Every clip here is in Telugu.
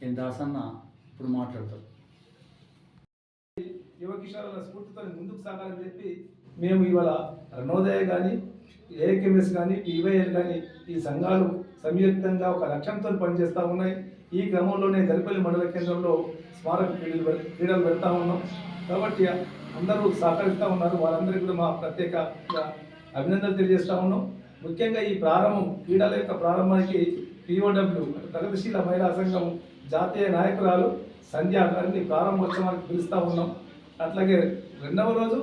నేను దాసన్న ఇప్పుడు మాట్లాడతారు యువ కిషోరాల స్ఫూర్తితో ముందుకు సాగాలని చెప్పి మేము ఇవాళ రణోదయ కానీ ఏఎంఎస్ కానీ పీవైఎల్ కానీ ఈ సంఘాలు సంయుక్తంగా ఒక లక్ష్యంతో పనిచేస్తూ ఉన్నాయి. ఈ క్రమంలోనే దరిపల్లి మండల కేంద్రంలో స్మారక క్రీడలు క్రీడలు పెడతా ఉన్నాం. కాబట్టి అందరూ సహకరిస్తూ ఉన్నారు. వారందరికీ కూడా మా ప్రత్యేక అభినందనలు తెలియజేస్తూ ఉన్నాం. ముఖ్యంగా ఈ ప్రారంభం క్రీడల యొక్క ప్రారంభానికి పిఓడబ్ల్యూ ప్రగతిశీల మహిళా సంఘం జాతీయ నాయకురాలు సంధ్యా గారిని ప్రారంభోత్సవానికి పిలుస్తూ ఉన్నాం. అట్లాగే రెండవ రోజు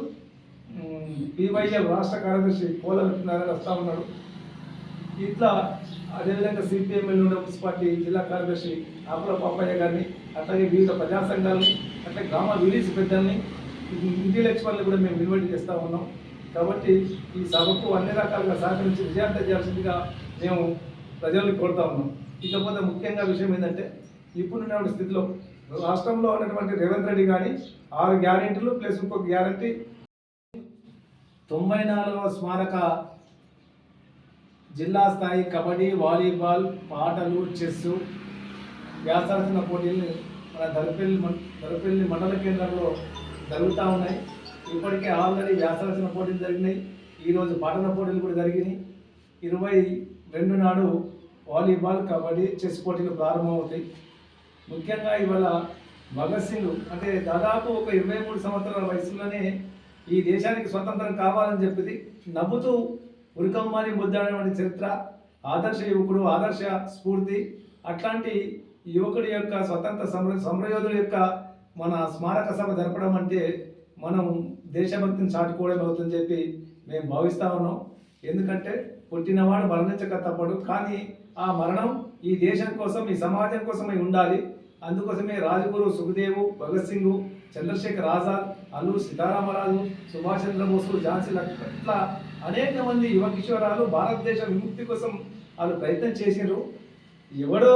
పివైఎల్ రాష్ట్ర కార్యదర్శి పోల లక్ష్మీనారాయణ వస్తూ ఉన్నాడు. ఇట్లా అదేవిధంగా సిపిఎం ఎల్లుండ మున్సిపాలిటీ జిల్లా కార్యదర్శి ఆకుల పాపయ్య గారిని అట్లాగే వివిధ ప్రజా సంఘాలని అట్లాగే గ్రామ విలీజ్ పెద్దల్ని ఇంటి లక్ష్మణ్ని కూడా మేము ఇన్వైట్ చేస్తూ ఉన్నాం. కాబట్టి ఈ సభకు అన్ని రకాలుగా సహకరించి విజయార్థం చేయాల్సిందిగా మేము ప్రజల్ని కోరుతా ఉన్నాం. ఇకపోతే ముఖ్యంగా విషయం ఏంటంటే ఇప్పుడున్న స్థితిలో రాష్ట్రంలో ఉన్నటువంటి రేవంత్ రెడ్డి కానీ ఆరు గ్యారెంటీలు ప్లస్ ఇంకొక గ్యారెంటీ తొంభై నాలుగవ స్మారక జిల్లా స్థాయి కబడ్డీ వాలీబాల్ పాటలు చెస్ వ్యాసార్జన పోటీలు మన దరిపల్లి మం- దరిపల్లి మండల కేంద్రంలో జరుగుతూ ఉన్నాయి. ఇప్పటికే ఆల్రెడీ వ్యాసార్జన పోటీలు జరిగినాయి. ఈరోజు పాటల పోటీలు కూడా జరిగినాయి. ఇరవై రెండు నాడు వాలీబాల్ కబడ్డీ చెస్ పోటీలు ప్రారంభమవుతాయి. ముఖ్యంగా ఇవాళ భగత్ సింగ్ అంటే దాదాపు ఒక ఇరవై మూడు సంవత్సరాల వయసులోనే ఈ దేశానికి స్వతంత్రం కావాలని చెప్పింది నవ్వుతూ ఉరికమ్మాని ముద్దాడేటువంటి చరిత్ర ఆదర్శ యువకుడు ఆదర్శ స్ఫూర్తి అట్లాంటి యువకుడి యొక్క స్వతంత్ర సమర సమరయోధుల యొక్క మన స్మారక సభ జరపడం అంటే మనం దేశభక్తిని చాటుకోవడం అవుతుందని చెప్పి మేము భావిస్తా ఉన్నాం. ఎందుకంటే పుట్టినవాడు మరణించక తప్పడు కానీ ఆ మరణం ఈ దేశం కోసం ఈ సమాజం కోసమై ఉండాలి. అందుకోసమే రాజగురు సుఖదేవు భగత్ సింగ్ చంద్రశేఖర్ ఆజాద్ అల్లూరు సీతారామరాజు సుభాష్ చంద్రబోసు ఝాన్సీ లక్ష్మణ్ ఇట్లా అనేక మంది యువ కిషోరాలు భారతదేశ విముక్తి కోసం వాళ్ళు ప్రయత్నం చేసినారు ఎవడో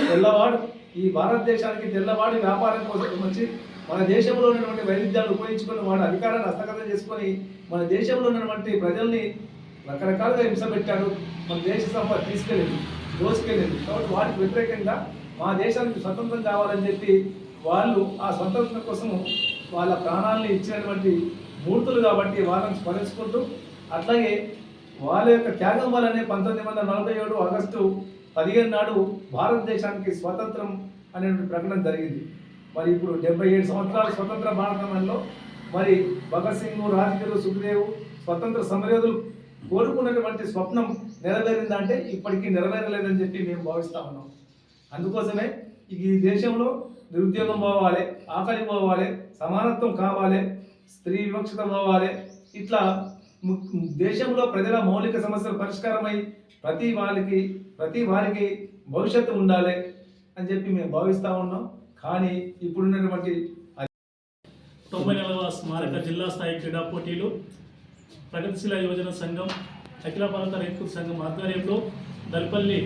తెల్లవాడు ఈ భారతదేశానికి తెల్లవాడి వ్యాపారం కోసం వచ్చి మన దేశంలో ఉన్నటువంటి వైవిధ్యాలు ఉపయోగించుకొని వాడు అధికారాన్ని హస్తగతం చేసుకొని మన దేశంలో ఉన్నటువంటి ప్రజల్ని రకరకాలుగా హింస పెట్టారు. మన దేశ సంపద తీసుకెళ్ళింది దోసుకెళ్ళింది కాబట్టి వాటికి వ్యతిరేకంగా మా దేశానికి స్వతంత్రం కావాలని చెప్పి వాళ్ళు ఆ స్వతంత్రం కోసం వాళ్ళ ప్రాణాలను ఇచ్చినటువంటి మూర్తులు కాబట్టి వాళ్ళని స్మరించుకుంటూ అట్లాగే వాళ్ళ యొక్క త్యాగం వల్లనే పంతొమ్మిది వందల నలభై ఏడు ఆగస్టు పదిహేను నాడు భారతదేశానికి స్వతంత్రం అనేటువంటి ప్రకటన జరిగింది. మరి ఇప్పుడు డెబ్బై ఏడు సంవత్సరాల స్వతంత్ర భారతంలో మరి భగత్ సింగ్ రాజగురు సుఖదేవ్ స్వతంత్ర సమరయోధులు కోరుకున్నటువంటి స్వప్నం నెరవేరిందంటే ఇప్పటికీ నెరవేరలేదని చెప్పి మేము భావిస్తా ఉన్నాం. అందుకోసమే ఈ దేశంలో నిరుద్యోగం పోవాలి ఆకలి పోవాలి సమానత్వం కావాలి స్త్రీ వివక్షత పోవాలి. ఇట్లా దేశంలో ప్రజల మౌలిక సమస్యలు పరిష్కారమై ప్రతి వారికి ప్రతి వారికి భవిష్యత్తు ఉండాలి అని చెప్పి మేము భావిస్తూ ఉన్నాం. కానీ ఇప్పుడున్నటువంటి తొంభై నెలవ స్మారక జిల్లా స్థాయి క్రీడా పోటీలు ప్రగతిశీల యువజన సంఘం అఖిల భారత రైతు సంఘం ఆధ్వర్యంలో దల్పల్లి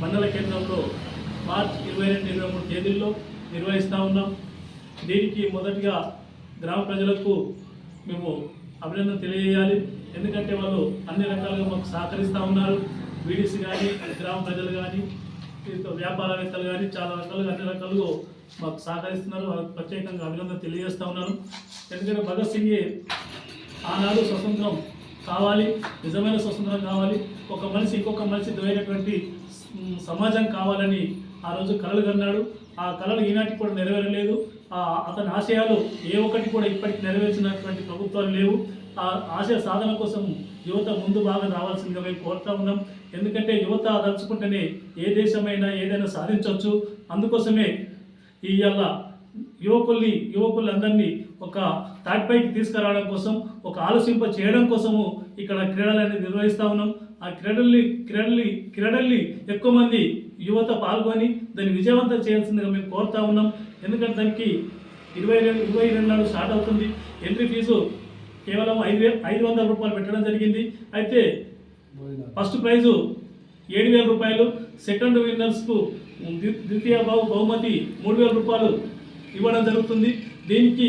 మండల కేంద్రంలో మార్చ్ ఇరవై రెండు ఇరవై మూడు తేదీల్లో నిర్వహిస్తూ ఉన్నాం. దీనికి మొదటిగా గ్రామ ప్రజలకు మేము అభినందన తెలియజేయాలి. ఎందుకంటే వాళ్ళు అన్ని రకాలుగా మాకు సహకరిస్తూ ఉన్నారు. బీడీసీ కానీ గ్రామ ప్రజలు కానీ వ్యాపారవేత్తలు కానీ చాలా రకాలుగా అన్ని రకాలుగా మాకు సహకరిస్తున్నారు. వాళ్ళకి ప్రత్యేకంగా అభినందన తెలియజేస్తూ ఉన్నాను. ఎందుకంటే భగత్ సింగ్ ఆనాడు స్వతంత్రం కావాలి నిజమైన స్వతంత్రం కావాలి ఒక మనిషి ఇంకొక మనిషి దొరికినటువంటి సమాజం కావాలని ఆ రోజు కలలు కన్నాడు. ఆ కళలు ఈనాటికి కూడా నెరవేరలేదు. ఆ అతని ఆశయాలు ఏ ఒక్కటి కూడా ఇప్పటికి నెరవేర్చినటువంటి ప్రభుత్వాలు లేవు. ఆ ఆశయ సాధన కోసం యువత ముందు బాగా రావాల్సిందిగా మేము కోరుతా ఉన్నాం. ఎందుకంటే యువత దలుచుకుంటేనే ఏ దేశమైనా ఏదైనా సాధించవచ్చు. అందుకోసమే ఇవాళ యువకుల్ని యువకులందరినీ ఒక తాటిపైకి తీసుకురావడం కోసం ఒక ఆలోచింప చేయడం కోసము ఇక్కడ క్రీడలని నిర్వహిస్తా ఉన్నాం. ఆ క్రీడల్ని క్రీడల్ని క్రీడల్ని ఎక్కువ మంది యువత పాల్గొని దాన్ని విజయవంతం చేయాల్సిందిగా మేము కోరుతా ఉన్నాం. ఎందుకంటే దానికి ఇరవై రెండు ఇరవై రెండు నాడు స్టార్ట్ అవుతుంది. ఎంట్రీ ఫీజు కేవలం ఐదు ఐదు వందల రూపాయలు పెట్టడం జరిగింది. అయితే ఫస్ట్ ప్రైజు ఏడు వేల రూపాయలు సెకండ్ విన్నర్స్కు ద్వితీయ బహుమతి మూడు వేల రూపాయలు ఇవ్వడం జరుగుతుంది. దీనికి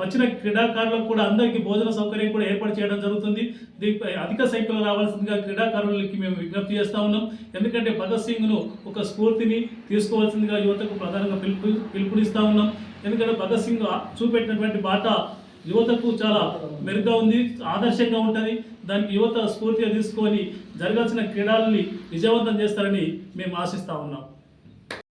వచ్చిన క్రీడాకారులకు కూడా అందరికీ భోజన సౌకర్యం కూడా ఏర్పాటు చేయడం జరుగుతుంది. దీనిపై అధిక సంఖ్యలో రావాల్సిందిగా క్రీడాకారులకి మేము విజ్ఞప్తి చేస్తా ఉన్నాం. ఎందుకంటే భగత్ సింగ్ను ఒక స్ఫూర్తిని తీసుకోవాల్సిందిగా యువతకు ప్రధానంగా పిలుపు పిలుపునిస్తూ ఉన్నాం. ఎందుకంటే భగత్ సింగ్ చూపెట్టినటువంటి బాట యువతకు చాలా మెరుగ్గా ఉంది ఆదర్శంగా ఉంటుంది. దానికి యువత స్ఫూర్తిగా తీసుకొని జరగాల్సిన క్రీడల్ని విజయవంతం చేస్తారని మేము ఆశిస్తూ ఉన్నాం.